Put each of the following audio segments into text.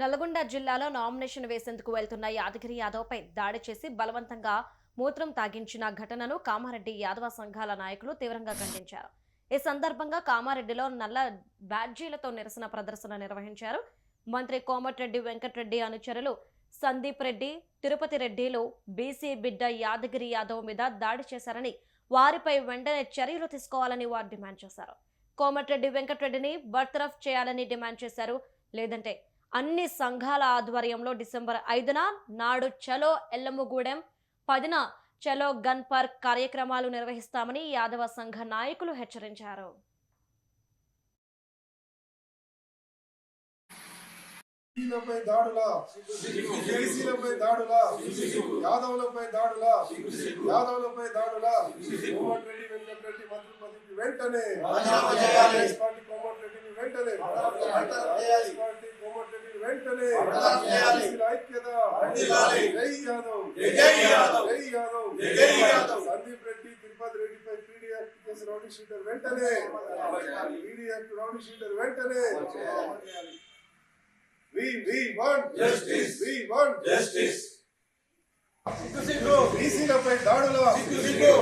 నల్గొండ జిల్లాలో నామినేషన్ వేసేందుకు వెళ్తున్న యాదగిరి యాదవ్పై దాడి చేసి బలవంతంగా మూత్రం తాగించిన ఘటనను కామారెడ్డి యాదవ సంఘాల నాయకులు తీవ్రంగా ఖండించారు. ఈ సందర్భంగా కామారెడ్డిలో నల్ల బ్యాడ్జీలతో నిరసన ప్రదర్శన నిర్వహించారు. మంత్రి కోమటిరెడ్డి వెంకటరెడ్డి అనుచరులు సందీప్ రెడ్డి తిరుపతి రెడ్డిలు బీసీ బిడ్డ యాదగిరి యాదవ్ మీద దాడి చేశారని వారిపై వెంటనే చర్యలు తీసుకోవాలని వారు డిమాండ్ చేశారు. కోమటిరెడ్డి వెంకటరెడ్డిని బర్తరఫ్ చేయాలని డిమాండ్ చేశారు. లేదంటే అన్ని సంఘాల ఆధ్వర్యంలో డిసెంబర్ ఐదున నాడు చలో ఎల్లమ్మగూడెం పదిన చలో గన్ పార్క్ కార్యక్రమాలు నిర్వహిస్తామని యాదవ సంఘ నాయకులు హెచ్చరించారు. బీసీలపై దాడుల బీసీలపై దాడుల యాదవులపై దాడుల యాదవులపై దాడుల. వెంకటరెడ్డి మంత్రి వెంటనే పార్టీ వెంటనే. కాంగ్రెస్ పార్టీ కోమటిరెడ్డిని వెంటనే బీసీల ఐక్యత. జై యాదవ్. జై యాదవ్. సందీప్ రెడ్డి తిరుపతి రెడ్డిపై PD act case rowdy sheeter వెంటనే. పీడీ యాక్ట్ రౌడీ షీటర్ వెంటనే. We, we want Justice. We want Justice. బీసీలపై దాడుల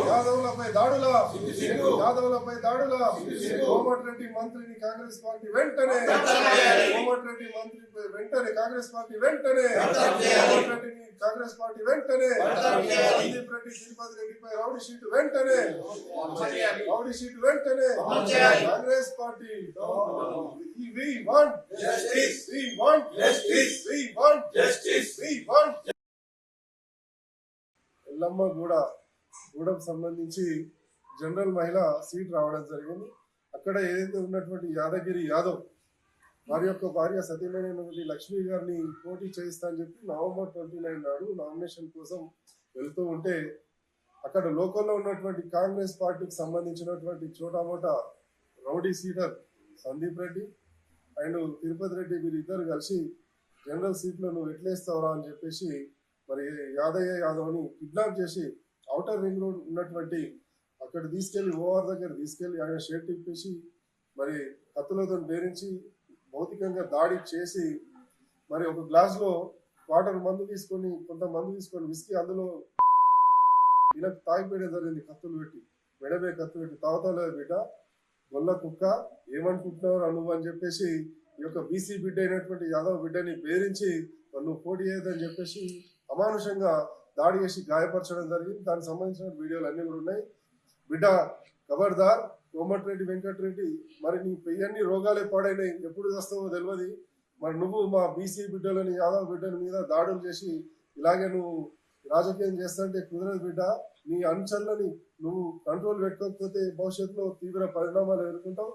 యాదవులపై దాడుల యాదవులపై దాడుల కోమటిరెడ్డి మంత్రిని కాంగ్రెస్ పార్టీ వెంటనే కోమటిరెడ్డి మంత్రి వెంటనే కాంగ్రెస్ పార్టీ వెంటనే కోమటిరెడ్డిని కాంగ్రెస్ పార్టీ వెంటనే సందీప్ రెడ్డి తిరుపతి రెడ్డిపై రౌడీ షీట్ వెంటనే రౌడీ షీట్ వెంటనే Congress party. We want Justice. we want Justice. we want Justice. we want Yellammaguda గూడకు సంబంధించి జనరల్ మహిళ సీట్ రావడం జరిగింది. అక్కడ ఏదైతే ఉన్నటువంటి యాదగిరి యాదవ్ వారి యొక్క భార్య సతీమైనటువంటి లక్ష్మి గారిని పోటీ చేయిస్తా అని చెప్పి నవంబర్ ట్వంటీ నైన్ నాడు నామినేషన్ కోసం వెళ్తూ ఉంటే అక్కడ లోకల్లో ఉన్నటువంటి కాంగ్రెస్ పార్టీకి సంబంధించినటువంటి చోటామోట rowdy sheeter Sandeep Reddy and Tirupati Reddy వీరిద్దరు కలిసి జనరల్ సీట్లో నువ్వు ఎట్లేస్తావురా అని చెప్పేసి మరి యాదయ్య యాదవ్ని కిడ్నాప్ చేసి అవుటర్ రింగ్ రోడ్ ఉన్నటువంటి అక్కడ తీసుకెళ్ళి ఓవర్ దగ్గర తీసుకెళ్ళి ఆయన షేర్ తిప్పేసి మరి కత్తులతో బేరించి భౌతికంగా దాడి చేసి మరి ఒక గ్లాస్లో వాటర్ మందు తీసుకొని కొంత మందు తీసుకొని విస్కీ అందులో ఈయనకు తాగిపోయడం జరిగింది. కత్తులు పెట్టి మెడమే కత్తులు పెట్టి తాగుతాలేదు బిడ్డ గొల్ల కుక్క ఏమనుకుంటున్నావు నువ్వు అని చెప్పేసి ఈ యొక్క బీసీ బిడ్డ అయినటువంటి యాదవ్ బిడ్డని బేరించి నువ్వు పోటీ చేయదని చెప్పేసి అమానుషంగా దాడి చేసి గాయపరచడం జరిగింది. దానికి సంబంధించిన వీడియోలు అన్ని కూడా ఉన్నాయి. బిడ్డ ఖబర్దార్ కోమటిరెడ్డి వెంకటరెడ్డి మరి నీ పెయ్యన్ని రోగాలే పాడైనాయి. ఎప్పుడు వస్తావో తెలియదు మరి నువ్వు మా బీసీ బిడ్డలని యాదవ్ బిడ్డల మీద దాడులు చేసి ఇలాగే నువ్వు రాజకీయం చేస్తుంటే కుదరదు బిడ్డ. నీ అంచనలని నువ్వు కంట్రోల్ పెట్టుకోకపోతే భవిష్యత్తులో తీవ్ర పరిణామాలు ఎదుర్కొంటావు.